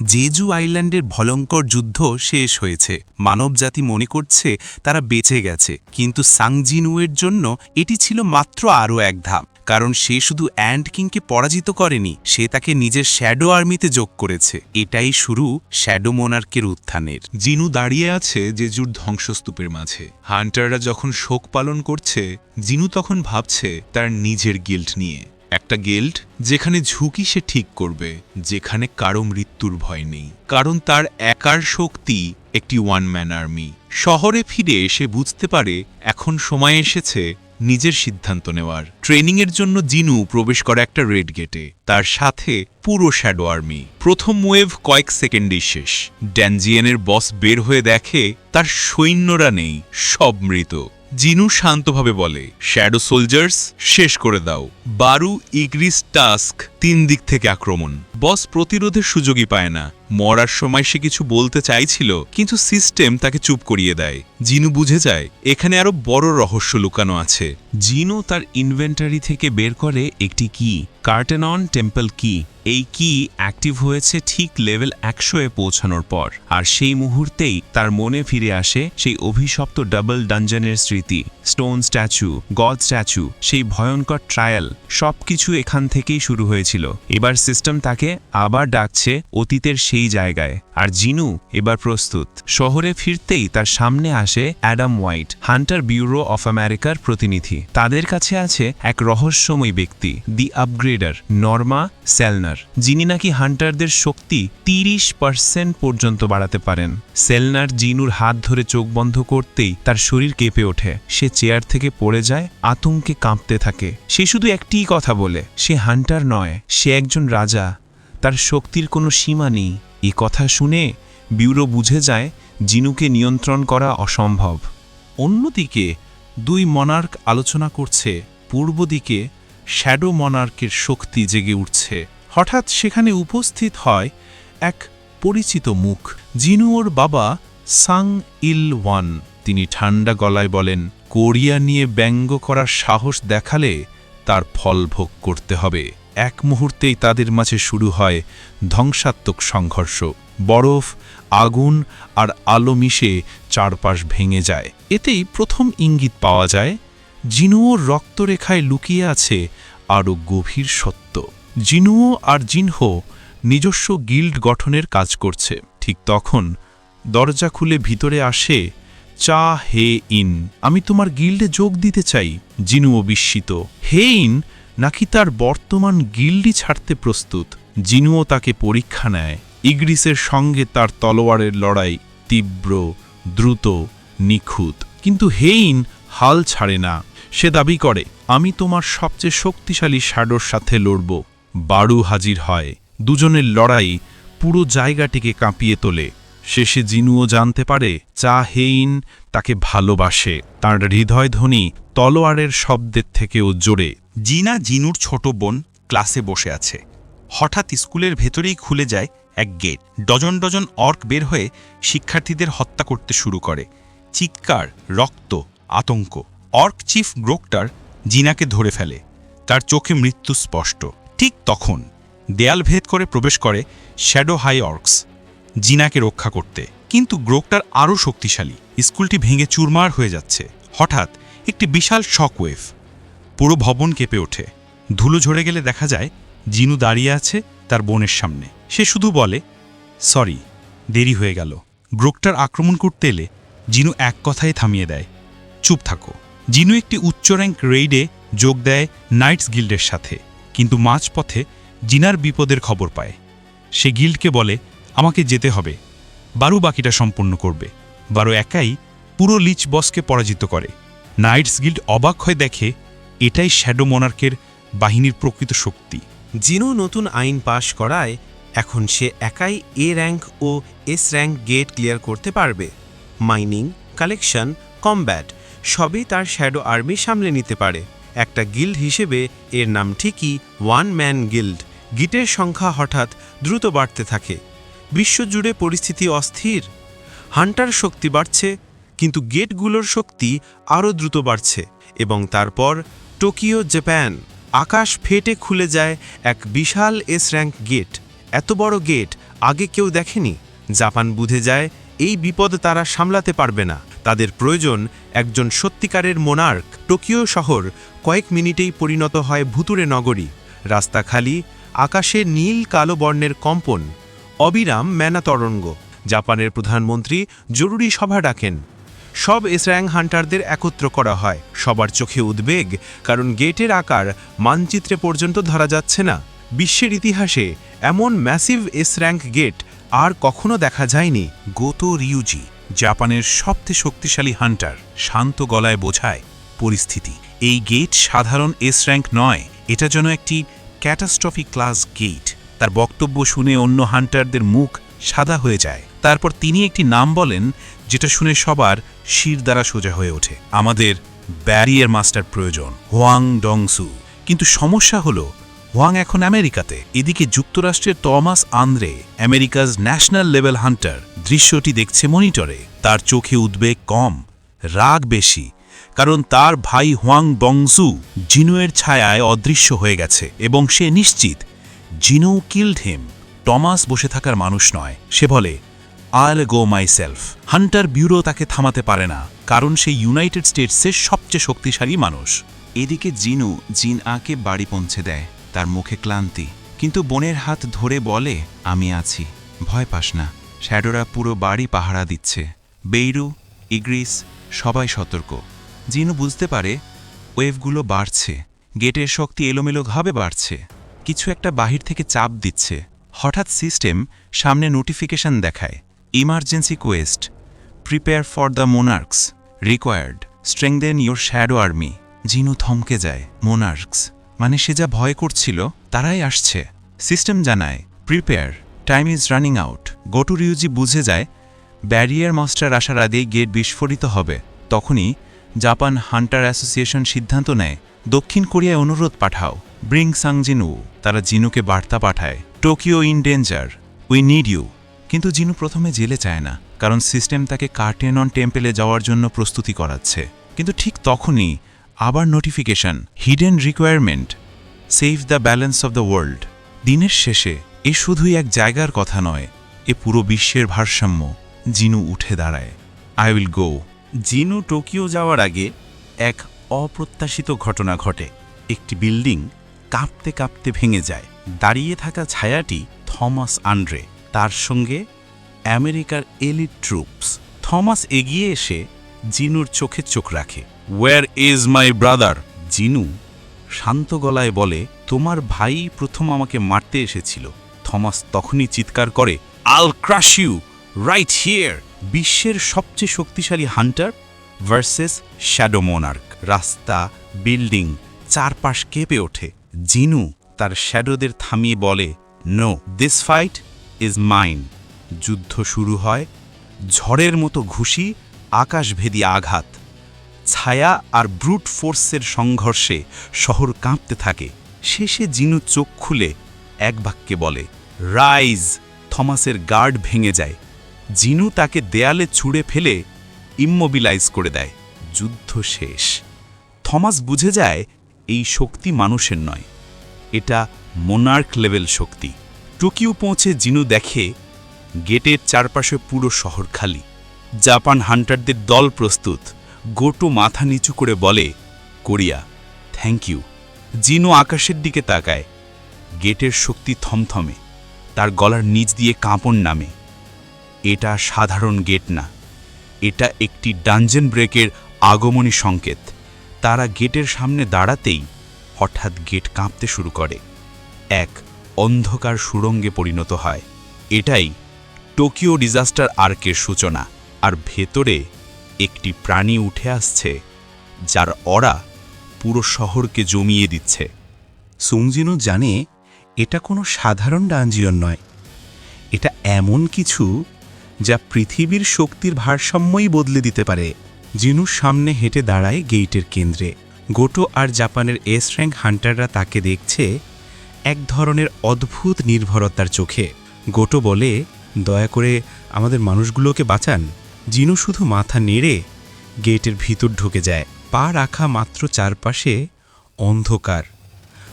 Jeju আইল্যান্ডের ভয়ঙ্কর যুদ্ধ শেষ হয়েছে। মানবজাতি মনে করছে তারা বেঁচে গেছে, কিন্তু সাংজিনুয়ের জন্য এটি ছিল মাত্র আরও এক ধাপ, কারণ সে শুধু অ্যান্ড কিংকে পরাজিত করেনি, সে তাকে নিজের শ্যাডো আর্মিতে যোগ করেছে। এটাই শুরু শ্যাডো মোনার্কের উত্থানের। জিনু দাঁড়িয়ে আছে জেজুর ধ্বংসস্তূপের মাঝে। হান্টাররা যখন শোক পালন করছে, জিনু তখন ভাবছে তার নিজের গিল্ড নিয়ে। একটা গিল্ড যেখানে ঝুঁকি সে ঠিক করবে, যেখানে কারও মৃত্যুর ভয় নেই। কারণ তার একার শক্তি একটি ওয়ান ম্যান আর্মি শহরে ফিরে সে বুঝতে পারে, এখন সময় এসেছে নিজের সিদ্ধান্ত নেওয়ার। ট্রেনিংয়ের জন্য জিনু প্রবেশ করে একটা রেড গেটে, তার সাথে পুরো শ্যাডো আর্মি প্রথম ওয়েভ কয়েক সেকেন্ডেই শেষ। ড্যানজিয়েনের বস বের হয়ে দেখে তার সৈন্যরা নেই, সব মৃত। জিনু শান্তভাবে বলে শ্যাডো সোলজার্স শেষ করে দাও। বারু ইগ্রিস টাস্ক তিন দিক থেকে আক্রমণ। বস প্রতিরোধের সুযোগই পায় না। মরার সময় সে কিছু বলতে চাইছিল, কিন্তু সিস্টেম তাকে চুপ করিয়ে দেয়। জিনু বুঝে যায়, এখানে আরও বড় রহস্য লুকানো আছে। জিনু তার ইনভেন্টারি থেকে বের করে একটি কি কার্টেনন টেম্পল কি, এই কি অ্যাক্টিভ হয়েছে ঠিক লেভেল একশোয় পৌঁছানোর পর। আর সেই মুহূর্তেই তার মনে ফিরে আসে সেই অভিশপ্ত ডাবল ডাঞ্জনের স্মৃতি স্টোন স্ট্যাচু গড স্ট্যাচু সেই ভয়ঙ্কর ট্রায়াল সবকিছু এখান থেকেই শুরু হয়েছিল। এবার সিস্টেম তাকে আবার ডাকছে অতীতের সেই জায়গায়। আর জিনু এবার প্রস্তুত। শহরে ফিরতেই তার সামনে আসে Adam White, Hunter Bureau of আমেরিকার প্রতিনিধি। তাদের কাছে আছে এক রহস্যময় ব্যক্তি, দি আপগ্রেডার, নর্মা সেলনার। যিনি নাকি হান্টারদের শক্তি তিরিশ পার্সেন্ট পর্যন্ত বাড়াতে পারেন। সেলনার জিনুর হাত ধরে চোখ বন্ধ করতেই তার শরীর কেঁপে ওঠে। সে চেয়ার থেকে পড়ে যায়, আতঙ্কে কাঁপতে থাকে। সে শুধু একটিই কথা বলে, সে হান্টার নয়, সে একজন রাজা। তার শক্তির কোনো সীমা নেই। এই কথা শুনে ব্যুরো বুঝে যায় জিনুকে নিয়ন্ত্রণ করা অসম্ভব। অন্যদিকে দুই মনার্ক আলোচনা করছে, পূর্ব দিকে শ্যাডো মনার্কের শক্তি জেগে উঠছে। হঠাৎ সেখানে উপস্থিত হয় এক পরিচিত মুখ। জিনু ওর বাবা সাং ইল ওয়ান। তিনি ঠান্ডা গলায় বলেন, কোরিয়া নিয়ে ব্যঙ্গ করার সাহস দেখালে তার ফল ভোগ করতে হবে। এক মুহূর্তেই তাদের মাঝে শুরু হয় ধ্বংসাত্মক সংঘর্ষ। বরফ, আগুন আর আলো মিশে চারপাশ ভেঙে যায়। এতেই প্রথম ইঙ্গিত পাওয়া যায়, জিনুও রক্তরেখায় লুকিয়ে আছে আরও গভীর সত্য। জিনুও আর জিনহো নিজস্ব গিল্ড গঠনের কাজ করছে। ঠিক তখন দরজা খুলে ভিতরে আসে, চা হে ইন, আমি তোমার গিল্ডে যোগ দিতে চাই। জিনুও বিস্মিত। হে ইন নাকি তার বর্তমান গিল্ডি ছাড়তে প্রস্তুত? জিনুও তাকে পরীক্ষা নেয়। ইগ্রিসের সঙ্গে তার তলোয়ারের লড়াই তীব্র, দ্রুত, নিখুঁত। কিন্তু হেইন হাল ছাড়ে না। সে দাবি করে, আমি তোমার সবচেয়ে শক্তিশালী শ্যাডোর সাথে লড়ব। বারু হাজির হয়। দুজনের লড়াই পুরো জায়গাটিকে কাঁপিয়ে তোলে। শেষে জিনুও জানতে পারে, চা হেইন তাকে ভালোবাসে। তার হৃদয়ধ্বনি তলোয়ারের শব্দের থেকেও জোরে। জিনা জিনুর ছোট বোন ক্লাসে বসে আছে। হঠাৎ স্কুলের ভেতরেই খুলে যায় এক গেট। ডজন ডজন অর্ক বের হয়ে শিক্ষার্থীদের হত্যা করতে শুরু করে। চিৎকার, রক্ত, আতঙ্ক। অর্ক চিফ গ্রোকটার জিনাকে ধরে ফেলে। তার চোখে মৃত্যু স্পষ্ট। ঠিক তখন দেয়াল ভেদ করে প্রবেশ করে শ্যাডো হাই অর্কস জিনাকে রক্ষা করতে। কিন্তু গ্রোকটার আরও শক্তিশালী। স্কুলটি ভেঙে চুরমার হয়ে যাচ্ছে। হঠাৎ একটি বিশাল শকওয়েভ পুরো ভবন কেঁপে ওঠে। ধুলো ঝরে গেলে দেখা যায়, জিনু দাঁড়িয়ে আছে তার বোনের সামনে। সে শুধু বলে, সরি, দেরি হয়ে গেল। ব্রোকটার আক্রমণ করতে এলে জিনু এক কথায় থামিয়ে দেয়, চুপ থাকো। জিনু একটি উচ্চ র্যাঙ্ক রেইডে যোগ দেয় নাইটস গিল্ডের সাথে, কিন্তু মাঝপথে জিনার বিপদের খবর পায়। সে গিল্ডকে বলে, আমাকে যেতে হবে। বারু বাকিটা সম্পূর্ণ করবে। বারো একাই পুরো লিচ বসকে পরাজিত করে। নাইটস গিল্ড অবাক হয়ে দেখে এটাই শ্যাডো মোনার্কের বাহিনীর প্রকৃত শক্তি। জিনু নতুন আইন পাশ করায় এখন সে একাই এ র্যাঙ্ক ও এস র্যাঙ্ক গেট ক্লিয়ার করতে পারবে। মাইনিং কালেকশন কমব্যাট সবই তার শ্যাডো আর্মি সামলে নিতে পারে। একটা গিল্ড হিসেবে এর নাম ঠিকই ওয়ান ম্যান গিল্ড গিটের সংখ্যা হঠাৎ দ্রুত বাড়তে থাকে। বিশ্বজুড়ে পরিস্থিতি অস্থির। হান্টার শক্তি বাড়ছে, কিন্তু গেটগুলোর শক্তি আরও দ্রুত বাড়ছে এবং তারপর টোকিও, জাপান। আকাশ ফেটে খুলে যায় এক বিশাল এস র্যাঙ্ক গেট এত বড় গেট আগে কেউ দেখেনি। জাপান বুঝে যায়, এই বিপদ তারা সামলাতে পারবে না। তাদের প্রয়োজন একজন সত্যিকারের মোনার্ক টোকিও শহর কয়েক মিনিটেই পরিণত হয় ভুতুরে নগরী। রাস্তা খালি, আকাশে নীল কালো বর্ণের কম্পন। অবিরাম ম্যানা তরঙ্গ জাপানের প্রধানমন্ত্রী জরুরি সভা ডাকেন। সব এসর্যাং হান্টারদের একত্র করা হয়। সবার চোখে উদ্বেগ, কারণ গেটের আকার মানচিত্রে পর্যন্ত ধরা যাচ্ছে না। বিশ্বের ইতিহাসে এমন ম্যাসিভ এস র্যাঙ্ক গেট আর কখনো দেখা যায়নি। গোতো রিউজি, জাপানের সবচেয়ে শক্তিশালী হান্টার, শান্ত গলায় বোঝায়, পরিস্থিতি, এই গেট সাধারণ এস র্যাঙ্ক নয়, এটা যেন একটি ক্যাটাস্ট্রফি ক্লাস গেট। তার বক্তব্য শুনে অন্য হান্টারদের মুখ সাদা হয়ে যায়। তারপর তিনি একটি নাম বলেন, যেটা শুনে সবার শির দ্বারা সোজা হয়ে ওঠে। আমাদের ব্যারিয়ার মাস্টার প্রয়োজন, হোয়াং ডংসু। কিন্তু সমস্যা হলো, হোয়াং এখন আমেরিকাতে। এদিকে যুক্তরাষ্ট্রের Thomas Andre America's national level hunter, দৃশ্যটি দেখছে মনিটরে। তার চোখে উদ্বেগ কম, রাগ বেশি, কারণ তার ভাই হোয়াং বংসু জিনুয়ের ছায়ায় অদৃশ্য হয়ে গেছে, এবং সে নিশ্চিত জিনু কিল্ড হিম। টমাস বসে থাকার মানুষ নয়। সে বলে I'll go myself Hunter Bureau তাকে থামাতে পারে না, কারণ সে ইউনাইটেড স্টেটসের সবচেয়ে শক্তিশালী মানুষ। এদিকে জিনু জিন আকে বাড়ি পৌঁছে দেয়, তার মুখে ক্লান্তি, কিন্তু বোনের হাত ধরে বলে, আমি আছি, ভয় পাস না। শ্যাডোরা পুরো বাড়ি পাহারা দিচ্ছে। বেইরু, ইগ্রিস, সবাই সতর্ক। জিনু বুঝতে পারে, ওয়েভগুলো বাড়ছে, গেটের শক্তি এলোমেলোভাবে বাড়ছে, কিছু একটা বাহির থেকে চাপ দিচ্ছে। হঠাৎ সিস্টেম সামনে নোটিফিকেশন দেখায়। Emergency quest, prepare for the monarchs, required strengthen your shadow army. Jinwoo থমকে যায়, মোনার্কস। মানে সে যা ভয় করছিল, তারাই আসছে। সিস্টেম জানায়, prepare, time is running out. Goto Ryuji বুঝে যায়, ব্যারিয়ার মাস্টার আসার আগেই গেট বিস্ফোরিত হবে। তখনই জাপান হান্টার অ্যাসোসিয়েশন সিদ্ধান্ত নেয়, দক্ষিণ কোরিয়ায় অনুরোধ পাঠাও। ব্রিং সাংজিনু, তারা জিনুকে বার্তা পাঠায়। Tokyo in danger we need you কিন্তু জিনু প্রথমে জেলে চায় না, কারণ সিস্টেম তাকে কার্টেনন টেম্পেলে যাওয়ার জন্য প্রস্তুতি করাচ্ছে। কিন্তু ঠিক তখনই আবার notification hidden requirement save the balance of the world দিনের শেষে এ শুধুই এক জায়গার কথা নয়, এ পুরো বিশ্বের ভারসাম্য। জিনু উঠে দাঁড়ায়। I will go Jinwoo Tokyo যাওয়ার আগে এক অপ্রত্যাশিত ঘটনা ঘটে। একটি বিল্ডিং কাঁপতে কাঁপতে ভেঙে যায়। দাঁড়িয়ে থাকা ছায়াটি থমাস আন্ড্রে তার সঙ্গে আমেরিকার এলিট ট্রুপস। থমাস এগিয়ে এসে জিনুর চোখে চোখ রাখে। Where is my brother Jinwoo শান্ত গলায় বলে, তোমার ভাই প্রথম আমাকে মারতে এসেছিল। থমাস তখনই চিৎকার করে I'll crush you right here বিশ্বের সবচেয়ে শক্তিশালী হান্টার ভার্সেস শ্যাডো মোনার্ক রাস্তা, বিল্ডিং চারপাশ কেঁপে ওঠে। জিনু তার শ্যাডোদের থামিয়ে বলে, no this fight is mine যুদ্ধ শুরু হয়, ঝড়ের মতো ঘুষি, আকাশভেদী আঘাত। ছায়া আর ব্রুট ফোর্সের সংঘর্ষে শহর কাঁপতে থাকে। শেষে জিনু চোখ খুলে এক বাক্যে বলে রাইজ থমাসের গার্ড ভেঙে যায়। জিনু তাকে দেয়ালে ছুঁড়ে ফেলে ইম্মোবিলাইজ করে দেয়। যুদ্ধ শেষ। থমাস বুঝে যায় এই শক্তি মানুষের নয়, এটা মোনার্ক লেভেল শক্তি। টোকিও পৌঁছে জিনু দেখে গেটের চারপাশে পুরো শহর খালি। জাপান হান্টারদের দল প্রস্তুত। গোটো মাথা নিচু করে বলে, কোরিয়া থ্যাংক ইউ জিনু আকাশের দিকে তাকায়। গেটের শক্তি থমথমে। তার গলার নিচ দিয়ে কাঁপন নামে। এটা সাধারণ গেট না। এটা একটি ডাঞ্জেন ব্রেকের আগমনী সংকেত। তারা গেটের সামনে দাঁড়াতেই হঠাৎ গেট কাঁপতে শুরু করে। এক অন্ধকার সুরঙ্গে পরিণত হয়। এটাই টোকিও ডিজাস্টার আর্কের সূচনা। আর ভেতরে একটি প্রাণী উঠে আসছে, যার অরা পুরো শহরকে জমিয়ে দিচ্ছে। সুংজিনু জানে এটা কোনো সাধারণ ডাঞ্জিয়ন নয়। এটা এমন কিছু যা পৃথিবীর শক্তির ভারসাম্যই বদলে দিতে পারে। জিনুর সামনে হেঁটে দাঁড়ায় গেইটের কেন্দ্রে। গোটো আর জাপানের এস র্যাঙ্ক হান্টাররা তাকে দেখছে এক ধরনের অদ্ভুত নির্ভরতার চোখে। গোটো বলে, দয়া করে আমাদের মানুষগুলোকে বাঁচান। জিনু শুধু মাথা নেড়ে গেটের ভিতর ঢুকে যায়। পা রাখা মাত্র চারপাশে অন্ধকার।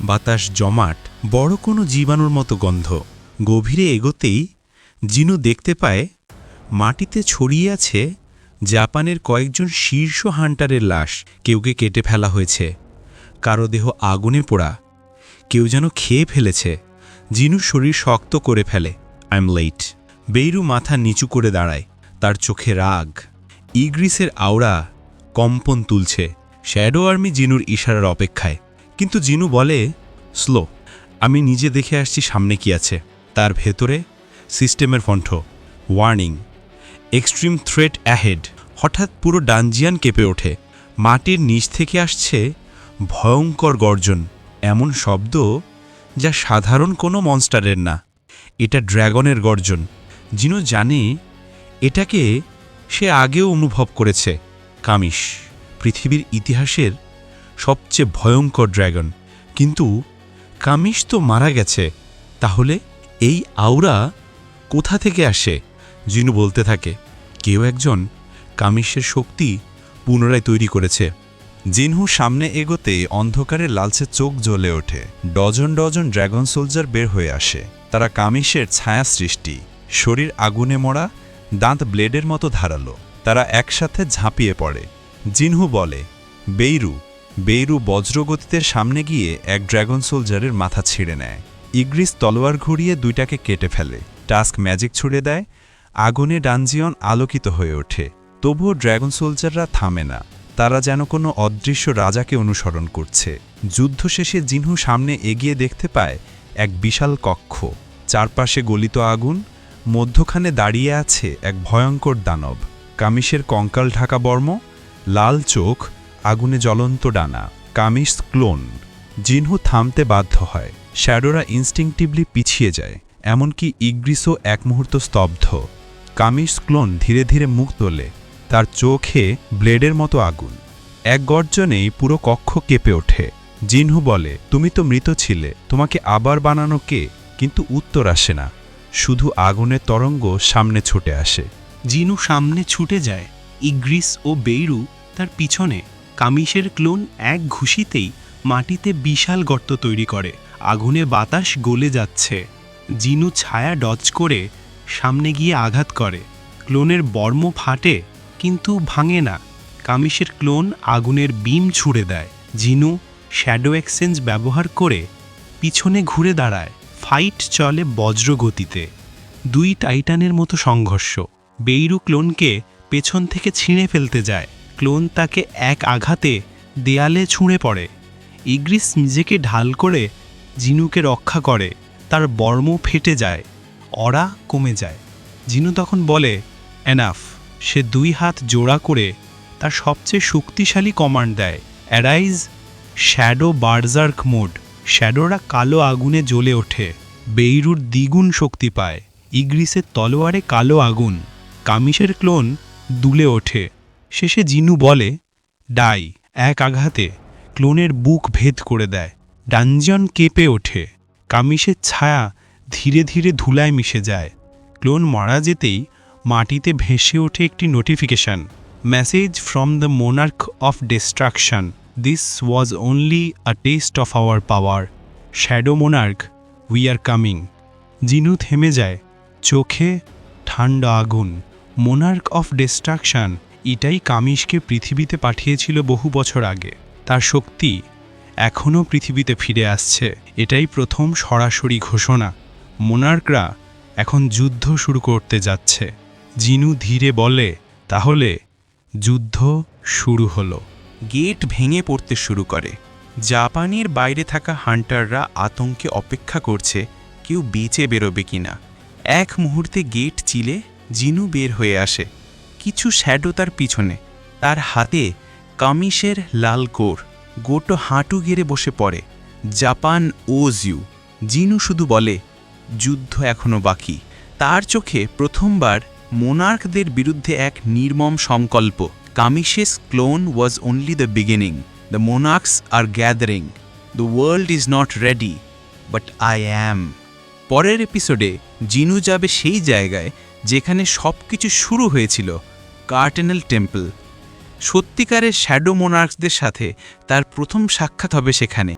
বাতাস জমাট, বড় কোনো জীবাণুর মতো গন্ধ। গভীরে এগোতেই জিনু দেখতে পায়, মাটিতে ছড়িয়ে আছে জাপানের কয়েকজন শীর্ষ হান্টারের লাশ কেউকে কেটে ফেলা হয়েছে। কারও দেহ আগুনে পোড়া, কেউ যেন খেয়ে ফেলেছে। জিনু শরীর শক্ত করে ফেলে আই এম লেট বেইরু মাথা নিচু করে দাঁড়ায়, তার চোখে রাগ। ইগ্রিসের আওড়া কম্পন তুলছে। শ্যাডো আর্মি জিনুর ইশারার অপেক্ষায়। কিন্তু জিনু বলে স্লো আমি নিজে দেখে আসছি সামনে কি আছে। তার ভেতরে সিস্টেমের কণ্ঠ ওয়ার্নিং এক্সট্রিম থ্রেট অ্যাহেড। হঠাৎ পুরো ডানজিয়ান কেঁপে ওঠে। মাটির নিচ থেকে আসছে ভয়ঙ্কর গর্জন, এমন শব্দ যা সাধারণ কোনো মনস্টারের না। এটা ড্র্যাগনের গর্জন। জিনু জানে এটাকে সে আগেও অনুভব করেছে, কামিশ, পৃথিবীর ইতিহাসের সবচেয়ে ভয়ঙ্কর ড্র্যাগন কিন্তু কামিশ তো মারা গেছে, তাহলে এই আওরা কোথা থেকে আসে? জিনু বলতে থাকে, কেউ একজন কামিশের শক্তি পুনরায় তৈরি করেছে। জিনহু সামনে এগোতে অন্ধকারে লালচে চোখ জ্বলে ওঠে। ডজন ডজন ড্র্যাগন সোলজার বের হয়ে আসে। তারা কামিশের ছায়া সৃষ্টি। শরীর আগুনে মরা, দাঁত ব্লেডের মতো ধারালো। তারা একসাথে ঝাঁপিয়ে পড়ে। জিনহু বলে, বেইরু বেইরু বজ্রগতিতে সামনে গিয়ে এক ড্র্যাগন সোলজারের মাথা ছিঁড়ে নেয়। ইগ্রিস তলোয়ার ঘুরিয়ে দুইটাকে কেটে ফেলে। টাস্ক ম্যাজিক ছুড়ে দেয় আগুনে ডানজিয়ন আলোকিত হয়ে ওঠে। তবুও ড্র্যাগন সোলজাররা থামে না। তারা যেন কোনো অদৃশ্য রাজাকে অনুসরণ করছে। যুদ্ধ শেষে জিনহু সামনে এগিয়ে দেখতে পায় এক বিশাল কক্ষ। চারপাশে গলিত আগুন, মধ্যখানে দাঁড়িয়ে আছে এক ভয়ঙ্কর দানব। কামিশের কঙ্কাল ঢাকা বর্ম, লাল চোখ, আগুনে জ্বলন্ত ডানা। কামিশ ক্লোন। জিনহু থামতে বাধ্য হয়। শ্যাডোরা ইনস্টিংটিভলি পিছিয়ে যায়, এমনকি ইগ্রিসও এক মুহূর্ত স্তব্ধ। কামিশ ক্লোন ধীরে ধীরে মুখ তোলে। তার চোখে ব্লেডের মতো আগুন। এক গর্জনেই পুরো কক্ষ কেঁপে ওঠে। জিনহু বলে, তুমি তো মৃত ছিলে, তোমাকে আবার বানানো কে? কিন্তু উত্তর আসে না। শুধু আগুনের তরঙ্গ সামনে ছুটে আসে। জিনু সামনে ছুটে যায়। ইগ্রিস ও বেইরু তার পিছনে। কামিশের ক্লোন এক ঘুষিতেই মাটিতে বিশাল গর্ত তৈরি করে। আগুনে বাতাস গলে যাচ্ছে। জিনু ছায়া ডচ করে সামনে গিয়ে আঘাত করে। ক্লোনের বর্ম ফাটে, কিন্তু ভাঙে না। কামিশের ক্লোন আগুনের বিম ছুড়ে দেয়। জিনু শ্যাডো এক্সচেঞ্জ ব্যবহার করে পিছনে ঘুরে দাঁড়ায়। ফাইট চলে বজ্রগতিতে। দুই টাইটানের মতো সংঘর্ষ। বেইরু ক্লোনকে পেছন থেকে ছিঁড়ে ফেলতে যায়। ক্লোন তাকে এক আঘাতে দেয়ালে ছুঁড়ে পড়ে। ইগ্রিস নিজেকে ঢাল করে জিনুকে রক্ষা করে। তার বর্ম ফেটে যায়। অরা কমে যায়। জিনু তখন বলে, এনাফ, সে দুই হাত জোড়া করে তার সবচেয়ে শক্তিশালী কমান্ড দেয়, অ্যারাইজ শ্যাডো বার্জার্ক মোড। শ্যাডোরা কালো আগুনে জ্বলে ওঠে, বেইরুর দ্বিগুণ শক্তি পায়, ইগ্রিসের তলোয়ারে কালো আগুন, কামিশের ক্লোন দুলে ওঠে। শেষে জিনু বলে, ডাই, এক আঘাতে ক্লোনের বুক ভেদ করে দেয় ডানজন কেঁপে ওঠে, কামিশের ছায়া ধীরে ধীরে ধুলায় মিশে যায়। ক্লোন মারা যেতেই মাটিতে ভেসে ওঠে একটি notification message from the monarch of destruction this was only a test of our power shadow monarch we are coming Jinwoo থেমে যায়, চোখে ঠান্ডা আগুন। মোনার্ক অফ ডিস্ট্রাকশন এটাই কামিশকে পৃথিবীতে পাঠিয়েছিল বহু বছর আগে। তার শক্তি এখনও পৃথিবীতে ফিরে আসছে। এটাই প্রথম সরাসরি ঘোষণা। মোনার্করা এখন যুদ্ধ শুরু করতে যাচ্ছে। জিনু ধীরে বলে, তাহলে যুদ্ধ শুরু হলো। গেট ভেঙে পড়তে শুরু করে। জাপানের বাইরে থাকা হান্টাররা আতঙ্কে অপেক্ষা করছে, কেউ বেঁচে বেরোবে কিনা এক মুহূর্তে গেট চিলে জিনু বের হয়ে আসে। কিছু শ্যাডো তার পিছনে। তার হাতে কামিশের লাল কোর। গোটো হাঁটু গেড়ে বসে পড়ে। জাপান ওজ ইউ জিনু শুধু বলে যুদ্ধ এখনও বাকি। তার চোখে প্রথমবার মোনার্কদের বিরুদ্ধে এক নির্মম সংকল্প। Kamish's clone was only the beginning. The monarchs are gathering. The world is not ready, but I am. পরের এপিসোডে জিনু যাবে সেই জায়গায় যেখানে সব কিছু শুরু হয়েছিল, কার্টেনাল টেম্পল। সত্যিকারের শ্যাডো মোনার্কসদের সাথে তার প্রথম সাক্ষাৎ হবে সেখানে।